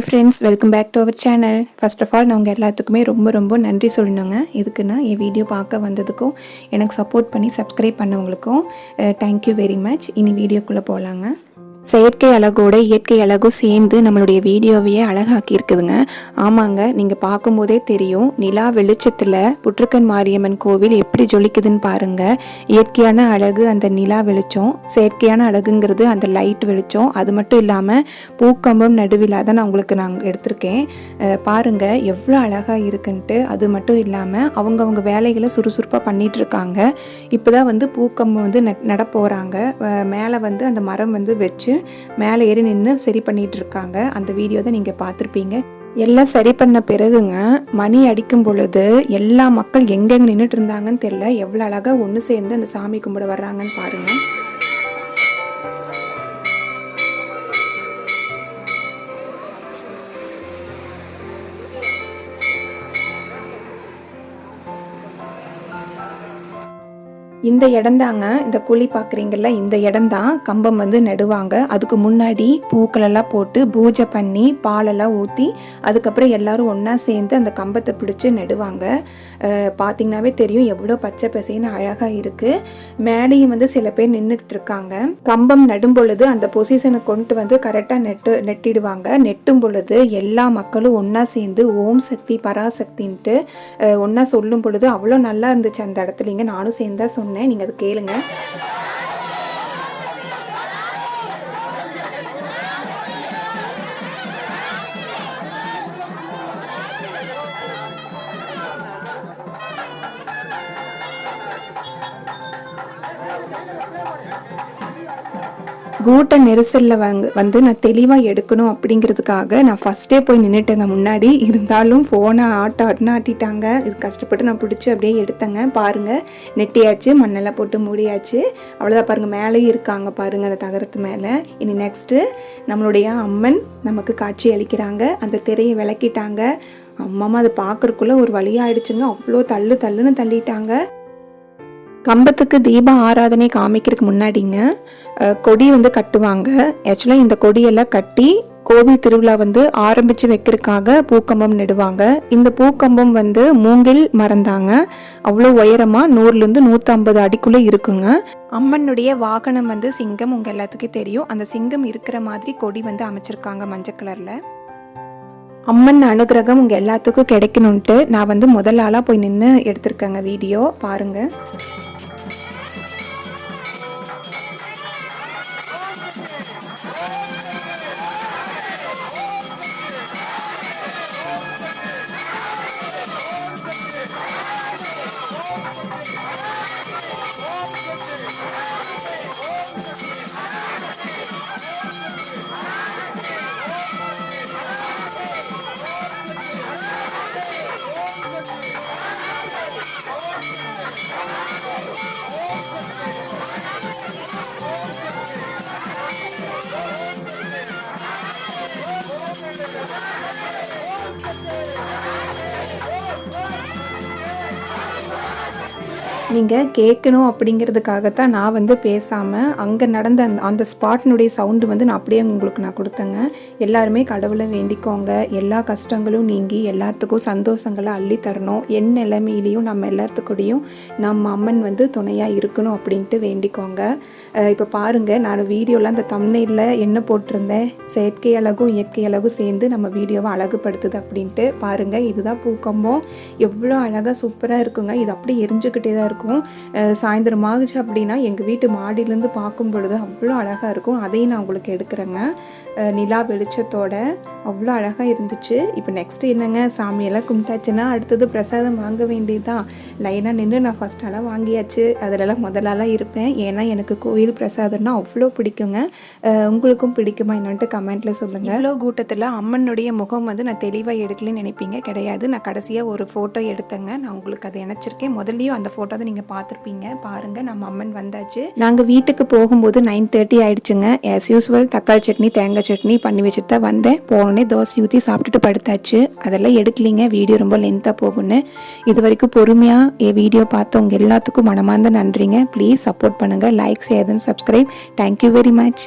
Hi friends welcome back to our channel first of all நான் உங்கள் எல்லாத்துக்குமே ரொம்ப ரொம்ப நன்றி சொல்லணுங்க. இதுக்குன்னா என் வீடியோ பார்க்க வந்ததுக்கும் எனக்கு சப்போர்ட் பண்ணி சப்ஸ்கிரைப் பண்ணவங்களுக்கும் தேங்க்யூ வெரி மச் இனி வீடியோக்குள்ளே போகலாங்க செயற்கை அழகோட இயற்கை அழகும் சேர்ந்து நம்மளுடைய வீடியோவையே அழகாக்கி இருக்குதுங்க ஆமாங்க நீங்கள் பார்க்கும்போதே தெரியும் நிலா வெளிச்சத்தில் புற்றுக்கன் மாரியம்மன் கோவில் எப்படி ஜொலிக்குதுன்னு பாருங்க. இயற்கையான அழகு அந்த நிலா வெளிச்சம் செயற்கையான அழகுங்கிறது அந்த லைட் வெளிச்சம் அது மட்டும் இல்லாமல் பூக்கம்பம் நடுவில் தான் நான் உங்களுக்கு நான் எடுத்திருக்கேன். பாருங்கள் பாருங்க எவ்வளோ அழகாக இருக்குன்ட்டு. அது மட்டும் இல்லாமல் அவங்கவுங்க வேலைகளை சுறுசுறுப்பாக பண்ணிட்டு இருக்காங்க இப்போ தான் வந்து பூக்கம்பம் வந்து நட போகிறாங்க மேலே வந்து அந்த மரம் வந்து வச்சு மேலே ஏறி நின்று சரி பண்ணிட்டு இருக்காங்க அந்த வீடியோ தான் நீங்கள் பார்த்துருப்பீங்க. எல்லாம் சரி பண்ண பிறகுங்க மணி அடிக்கும் பொழுது எல்லா மக்கள் எங்கெங்க நின்றுட்டு இருந்தாங்கன்னு தெரியல. எவ்வளோ அழகாக ஒன்று சேர்ந்து அந்த சாமி கும்பிட வர்றாங்கன்னு பாருங்கள் இந்த இடம்தாங்க இந்த குழி பார்க்குறீங்கல்ல இந்த இடம்தான் கம்பம் வந்து நடுவாங்க. அதுக்கு முன்னாடி பூக்களெல்லாம் போட்டு பூஜை பண்ணி பாலெல்லாம் ஊற்றி அதுக்கப்புறம் எல்லாரும் ஒன்றா சேர்ந்து அந்த கம்பத்தை பிடிச்சி நடுவாங்க. பார்த்திங்கனாவே பார்த்தீங்கன்னாவே தெரியும் எவ்வளோ பச்சை பசைன்னு அழகாக இருக்குது மேலேயும் வந்து சில பேர் நின்றுக்கிட்டு இருக்காங்க. கம்பம் நடும் பொழுது அந்த பொசிஷனை கொண்டு வந்து கரெக்டாக நெட்டு நெட்டிடுவாங்க. நெட்டும் பொழுது எல்லா மக்களும் ஒன்றா சேர்ந்து ஓம் சக்தி பராசக்தின்ட்டு ஒன்றா சொல்லும் பொழுது அவ்வளோ நல்லா இருந்துச்சு அந்த இடத்துலிங்க. நானும் சேர்ந்தா சொன்னேன். நீங்கள் அது கேளுங்கள் கூட்ட நெரிசலில் வந்து வந்து நான் தெளிவாக எடுக்கணும் அப்படிங்கிறதுக்காக நான் ஃபஸ்ட்டே போய் நின்றுட்டேங்க முன்னாடி இருந்தாலும் ஃபோனை ஆட்ட ஆட்டினா ஆட்டிட்டாங்க. இது கஷ்டப்பட்டு நான் பிடிச்சி அப்படியே எடுத்தேங்க. பாருங்கள் நெட்டியாச்சு மண்ணெல்லாம் போட்டு மூடியாச்சு. அவ்வளோதான் பாருங்கள் மேலேயும் இருக்காங்க பாருங்கள் அந்த தகரத்து மேலே. இனி நெக்ஸ்ட்டு நம்மளுடைய அம்மன் நமக்கு காட்சி அளிக்கிறாங்க. அந்த திரையை விளக்கிட்டாங்க. அம்மாமா அதை பார்க்குறக்குள்ளே ஒரு வழியாயிடுச்சுங்க. அவ்வளோ தள்ளு தள்ளுன்னு தள்ளிட்டாங்க. கம்பத்துக்கு தீப ஆராதனை காமிக்கிறதுக்கு முன்னாடிங்க கொடி வந்து கட்டுவாங்க. ஆக்சுவலாக இந்த கொடியெல்லாம் கட்டி கோவில் திருவிழா வந்து ஆரம்பித்து வைக்கிறதுக்காக பூக்கம்பம் நடுவாங்க. இந்த பூக்கம்பம் வந்து மூங்கில் மறந்தாங்க அவ்வளோ உயரமாக நூறுலேருந்து நூற்றம்பது அடிக்குள்ளே இருக்குங்க. அம்மனுடைய வாகனம் வந்து சிங்கம் உங்கள் எல்லாத்துக்கும் தெரியும். அந்த சிங்கம் இருக்கிற மாதிரி கொடி வந்து அமைச்சிருக்காங்க மஞ்சள் கலரில். அம்மன் அனுகிரகம் உங்கள் எல்லாத்துக்கும் கிடைக்கணுன்ட்டு நான் வந்து முதல் ஆளாக போய் நின்று எடுத்திருக்கேங்க வீடியோ. பாருங்கள் நீங்கள் கேட்கணும் அப்படிங்கிறதுக்காகத்தான் நான் வந்து பேசாமல் அங்கே நடந்த அந்த அந்த ஸ்பாட்னுடைய சவுண்டு வந்து நான் அப்படியே உங்களுக்கு நான் கொடுத்தேங்க. எல்லாருமே கடவுளை வேண்டிக்கோங்க. எல்லா கஷ்டங்களும் நீங்கி எல்லாத்துக்கும் சந்தோஷங்களை அள்ளி தரணும். என் நிலைமையிலையும் நம்ம எல்லாத்துக்கூடையும் நம்ம அம்மன் வந்து துணையாக இருக்கணும் அப்படின்ட்டு வேண்டிக்கோங்க. இப்போ பாருங்கள் நான் வீடியோவில் அந்த தம்னையில் என்ன போட்டிருந்தேன்? செயற்கை அழகும் இயற்கை அழகும் சேர்ந்து நம்ம வீடியோவை அழகுபடுத்துது அப்படின்ட்டு பாருங்கள் இதுதான் பூக்கம்பம். எவ்வளோ அழகாக சூப்பராக இருக்குங்க. இது அப்படியே எரிஞ்சுக்கிட்டே தான் இருக்கும் இருக்கும். சாயந்தரம் ஆகுச்சு அப்படின்னா எங்கள் வீட்டு மாடியிலேருந்து பார்க்கும் பொழுது அவ்வளோ அழகாக இருக்கும். அதையும் நான் உங்களுக்கு எடுக்கிறேங்க. நிலா வெளிச்சத்தோட அவ்வளோ அழகாக இருந்துச்சு. இப்போ நெக்ஸ்ட் என்னங்க? சாமியெல்லாம் கும்பிட்டாச்சுன்னா அடுத்தது பிரசாதம் வாங்க வேண்டியதுதான். லைனாக நின்று நான் ஃபஸ்ட் வாங்கியாச்சு. அதிலலாம் முதலாலாம் இருப்பேன். ஏன்னா எனக்கு கோயில் பிரசாதம்னா அவ்வளோ பிடிக்குங்க. உங்களுக்கும் பிடிக்குமா என்னன்ட்டு கமெண்ட்டில் சொல்லுங்கள் இவ்வளோ கூட்டத்தில் அம்மனுடைய முகம் வந்து நான் தெளிவாக எடுக்கலன்னு நினைப்பீங்க. கிடையாது. நான் கடைசியாக ஒரு ஃபோட்டோ எடுத்தேங்க. நான் உங்களுக்கு அதை இணைச்சிருக்கேன். முதல்லையும் அந்த ஃபோட்டோ நீங்கள் பார்த்துருப்பீங்க. பாருங்கள் நம்ம அம்மன் வந்தாச்சு. நாங்கள் வீட்டுக்கு போகும்போது நைன் தேர்ட்டி ஆயிடுச்சுங்க. ஆஸ் யூஸ்வல் தக்காளி சட்னி தேங்காய் சட்னி பண்ணி வச்சு தான் வந்தேன். போனோடனே தோசை ஊற்றி சாப்பிட்டுட்டு படுத்தாச்சு. அதெல்லாம் எடுக்கலிங்க. வீடியோ ரொம்ப லென்த்தாக போகும்னு. இது வரைக்கும் பொறுமையாக என் வீடியோ பார்த்தவங்க எல்லாத்துக்கும் மனமார்ந்த நன்றிங்க. ப்ளீஸ் சப்போர்ட் பண்ணுங்கள் like share and subscribe thank you very much